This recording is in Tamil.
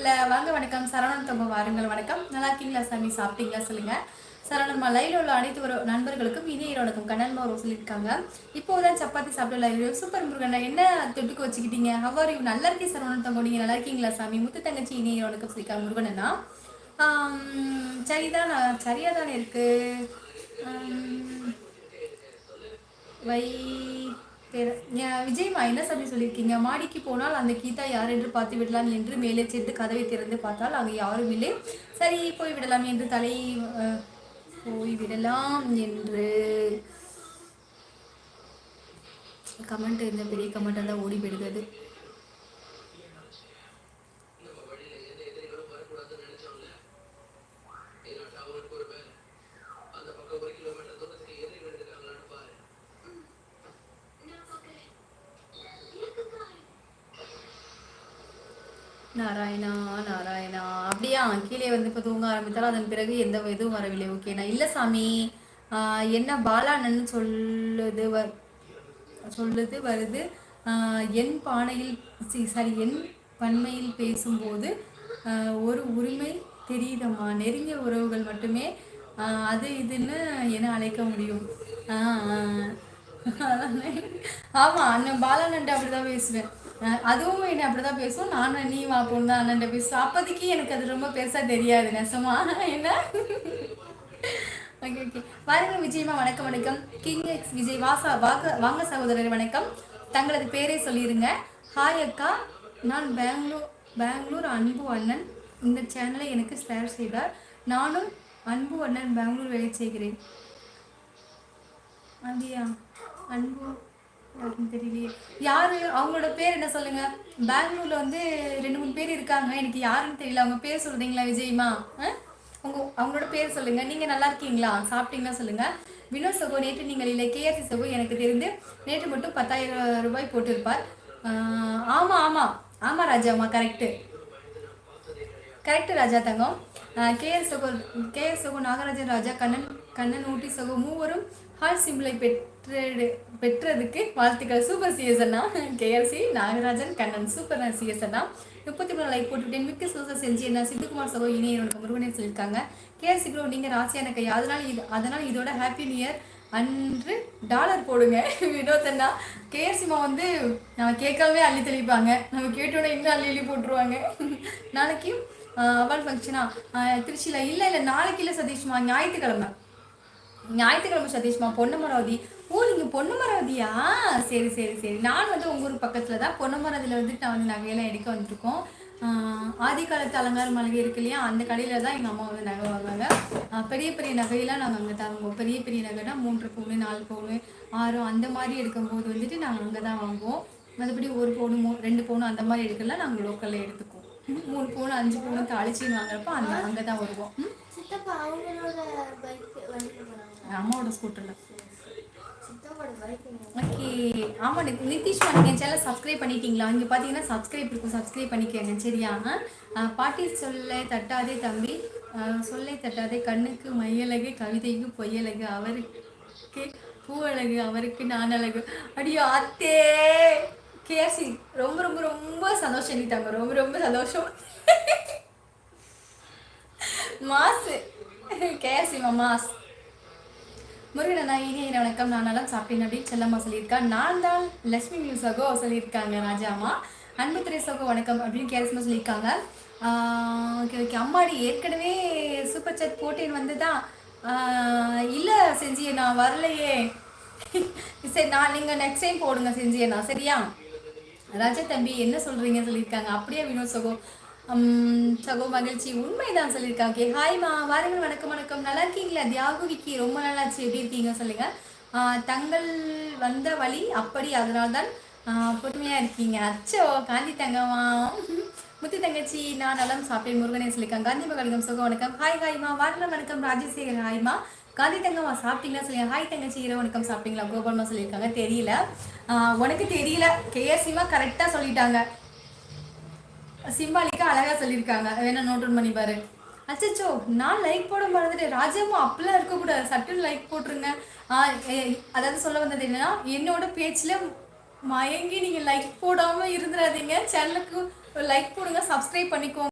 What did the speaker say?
இல்லை வாங்க வணக்கம். சரவணன் தொம்ப வாருங்கள். வணக்கம். நல்லா இருக்கீங்களா சாமி? சாப்பிட்டீங்களா? சொல்லுங்க. சரவணன் லைவ்ல உள்ள அனைத்து ஒரு நண்பர்களுக்கும் இதே வணக்கம் கண்ணன்மா ஒரு சொல்லியிருக்காங்க இப்போதான் சப்பாத்தி சாப்பிட லைவ் சூப்பர் முருகன். என்ன தொட்டுக்கு வச்சுக்கிட்டீங்க? ஹவர் யூ நல்லா இருக்கே சரவணன் தம்போ. நீங்க நல்லா இருக்கீங்களா சாமி? முத்து தங்கச்சி இனிய வணக்கம் சொல்லியிருக்காங்க முருகனா சரிதான்? சரியா தானே இருக்கு வை விஜய்மா என்ன சாமி சொல்லியிருக்கீங்க. மாடிக்கு போனால் அந்த கீதா யார் என்று பார்த்து விடலாம் என்று மேலே சென்று கதவை திறந்து பார்த்தால் அங்கே யாரும் இல்லை. சரி போய் விடலாம் என்று தலை போய் விடலாம் என்று. கமெண்ட் இந்த பெரிய கமெண்ட் எல்லாம் ஓடி போயிடுது. நாராயணா நாராயணா. அப்படியா? கீழே வந்து இப்போ தூங்க ஆரம்பித்தாலும் அதன் பிறகு எந்த இதுவும் வரவில்லை. ஓகேண்ணா இல்லை சாமி. என்ன பாலானன்னு சொல்லுது வ சொல்லுது வருது. என் பானையில் சாரி என் பன்மையில் பேசும்போது ஒரு உரிமை தெரியுதம்மா. நெருங்கிய உறவுகள் மட்டுமே அது இதுன்னு என அழைக்க முடியும். ஆமாம் அண்ணன் பாலானன்ட்ட அப்படிதான் பேசுவேன். அதுவும் என்னை அப்படிதான் பேசும். நானும் நீ வா பொண்ணு தான் அண்ணன்ட்ட பேசும். அப்போதைக்கு எனக்கு அது ரொம்ப பெருசா தெரியாது நெசமா என்ன? ஓகே ஓகே வாருங்க விஜயமா வணக்கம் வணக்கம். கிங் எக்ஸ் விஜய் வாசா வாங்க வாங்க சகோதரர் வணக்கம். தங்களது பேரே சொல்லிடுங்க ஹாய் அக்கா. நான் பெங்களூர் பெங்களூர் அன்பு அண்ணன். இந்த சேனலை எனக்கு ஷேர் செய்தார். நானும் அன்பு அண்ணன் பெங்களூர் வேலை செய்கிறேன். அப்படியா அன்பு தெரியலையே. யாரு? அவங்களோட பேர் என்ன சொல்லுங்க? பெங்களூர்ல வந்து ரெண்டு மூணு பேர் இருக்காங்க. எனக்கு யாருன்னு தெரியல. அவங்க பேர் சொல்றீங்களா விஜய்மா? ஆ? உங்க அவங்களோட பேர் சொல்லுங்க. நீங்க நல்லா இருக்கீங்களா? சாப்பிட்டீங்களா சொல்லுங்க. வினோத் சகோ நேற்று நீங்கள் இல்லை கேஆர்சி சகோ எனக்கு தெரிந்து நேற்று மட்டும் பத்தாயிரம் ரூபாய் போட்டிருப்பார். ஆஹ் ஆமா ஆமா. ஆமா ராஜாமா கரெக்டு கரெக்டு ராஜா தங்கம். கேஎஸ் சகோ கேஎஸ் சகோ நாகராஜன் ராஜா கண்ணன் கண்ணன் ஊட்டி சகோ மூவரும் ஹால் சிம்பிளை பெற்று பெற்றதுக்கு வாழ்த்துக்கள். Super CS KRC KLC Nagarajan Kannan. Super CS முப்பத்தி மூணு லைக் போட்டுவிட்டேன். மிக்க சூசர் செஞ்சு என்ன சித்துக்குமார் சகோ இனி எனக்கு முருகனே சொல்லியிருக்காங்க. கேஎல்சி ப்ரோ நீங்கள் ராசியான கை அதனால் இது அதனால் இதோட ஹாப்பி நியூ இயர் அன்று டாலர் போடுங்க. வினோத் அண்ணா கேஎஸ்சிமா வந்து நம்ம கேட்கவே அள்ளி தெளிப்பாங்க. நம்ம கேட்டோன்னே இன்னும் அள்ளி அள்ளி போட்டுருவாங்க. நாளைக்கு அவள் ஃபங்க்ஷனா திருச்சியில் இல்லை இல்லை. நாளைக்கு இல்லை சதீஷ்மா ஞாயிற்றுக்கிழமை. ஞாயிற்றுக்கிழமை சதீஷ்மா பொன்னமராவதி ஓ நீங்கள் பொன்னமராவதியா சரி சரி சரி. நான் வந்து உங்கள் ஊர் பக்கத்தில் தான். பொன்னமராவதியில் வந்துட்டு நான் வந்து நகையெல்லாம் எடுக்க வந்திருக்கோம். ஆதி காலத்து அலங்கார மளிகை இருக்கு இல்லையா? அந்த கடையில் தான் எங்கள் அம்மா வந்து நகை வாங்குவாங்க. பெரிய பெரிய நகையெல்லாம் நாங்கள் அங்கே தான் வாங்குவோம் பெரிய பெரிய நகைனா மூன்று பவுனு நாலு பவுனு ஆறு அந்த மாதிரி எடுக்கும்போது வந்துட்டு நாங்கள் அங்கே தான் வாங்குவோம். மற்றபடி ஒரு பவுனு மூ ரெண்டு பவுனு அந்த மாதிரி எடுக்கலாம். நாங்கள் லோக்கலில் எடுத்துக்குவோம். மூணு பவுனு அஞ்சு பவுனு தாளிச்சின்னு வாங்குறப்போ அந்த அங்கே தான் வருவோம். ம்? சித்தப்பா அவங்களோட பைக் வண்டியில் போனாங்க அம்மாவோட ஸ்கூட்டரில் ஓகே. ஆமாம் நி- நிதிஷ்மா நீங்கள் சேனல் சப்ஸ்கிரைப் பண்ணிட்டீங்களா? இங்கே பார்த்தீங்கன்னா சப்ஸ்கிரைப் இருக்கும். சப்ஸ்கிரைப் பண்ணிக்கோங்க சரியா? பாட்டி சொல்லை தட்டாதே தம்பி. சொல்லை தட்டாதே கண்ணுக்கு மையழகு கவிதைக்கு பொய்யழகு அவருக்கு பூவழகு அவருக்கு நான் அழகு அடியோ அத்தே! கேசி ரொம்ப ரொம்ப ரொம்ப சந்தோஷம் நீட்டாங்க ரொம்ப ரொம்ப சந்தோஷம். மாசு. கேசி மாஸ். முருகன் அண்ணா இனிய வணக்கம். நான் நல்லா சாப்பிட்டேன் அப்படின்னு செல்லம்மா சொல்லியிருக்கா. நான் தான் லட்சுமி மியூசகோ சொல்லியிருக்காங்க ராஜாமா அன்பு திரேசகோ வணக்கம் அப்படின்னு கேரஸ்மா சொல்லியிருக்காங்க. Okay okay. அம்மாடி ஏற்கனவே சூப்பர் சாட் போட்டேன் வந்து தான் இல்லை செஞ்சியே நான் வரலையே. சரி நான் நீங்கள் நெக்ஸ்ட் டைம் போடுங்க செஞ்சியே நான் சரியா? ராஜா தம்பி என்ன சொல்றீங்க சொல்லியிருக்காங்க. அப்படியே வினோத் சகோ. சகோ மகிழ்ச்சி. உண்மைதான் சொல்லியிருக்காங்க ஹாய்மா வாருங்கள். வணக்கம் வணக்கம். நல்லா இருக்கீங்களா? தியாகுவிக்கு ரொம்ப நல்லாச்சு எப்படி இருக்கீங்க சொல்லுங்க. தங்கள் வந்த வழி அப்படி. அதனால்தான் பொறுமையா இருக்கீங்க. அச்சோ காந்தி தங்கம்மா. முத்து தங்கச்சி நான் நலம் சாப்பிட்டேன். முருகனே சொல்லியிருக்காங்க. காந்தி மகளிகம் சுகம் வணக்கம். ஹாய் ஹாய்மா வாருங்கள். வணக்கம். ராஜசேகர் ஹாய்மா காந்தி தங்கம்மா சாப்பிட்டீங்களா சொல்லி ஹாய் தங்கச்சி இரவு வணக்கம். சாப்பிட்டீங்களா? கோபால்மா சொல்லியிருக்காங்க. தெரியல. உனக்கு தெரியல. கேஎஸ்சிமா கரெக்டாக சொல்லிட்டாங்க. சிம்பாலிக்கா அழகா சொல்லியிருக்காங்க. வேணா நோட் டவுன் பண்ணி பாரு. அச்சோ நான் லைக் போட மறந்துட்டு ராஜாமா அப்பெல்லாம் இருக்கக்கூடாது. சட்டுன்னு லைக் போட்டுருங்க. அதாவது சொல்ல வந்தது என்னன்னா என்னோட பேச்சில் மயங்கி நீங்கள் லைக் போடாமல் இருந்துடாதீங்க சேனலுக்கு லைக் போடுங்க சப்ஸ்கிரைப் பண்ணிக்கோங்க.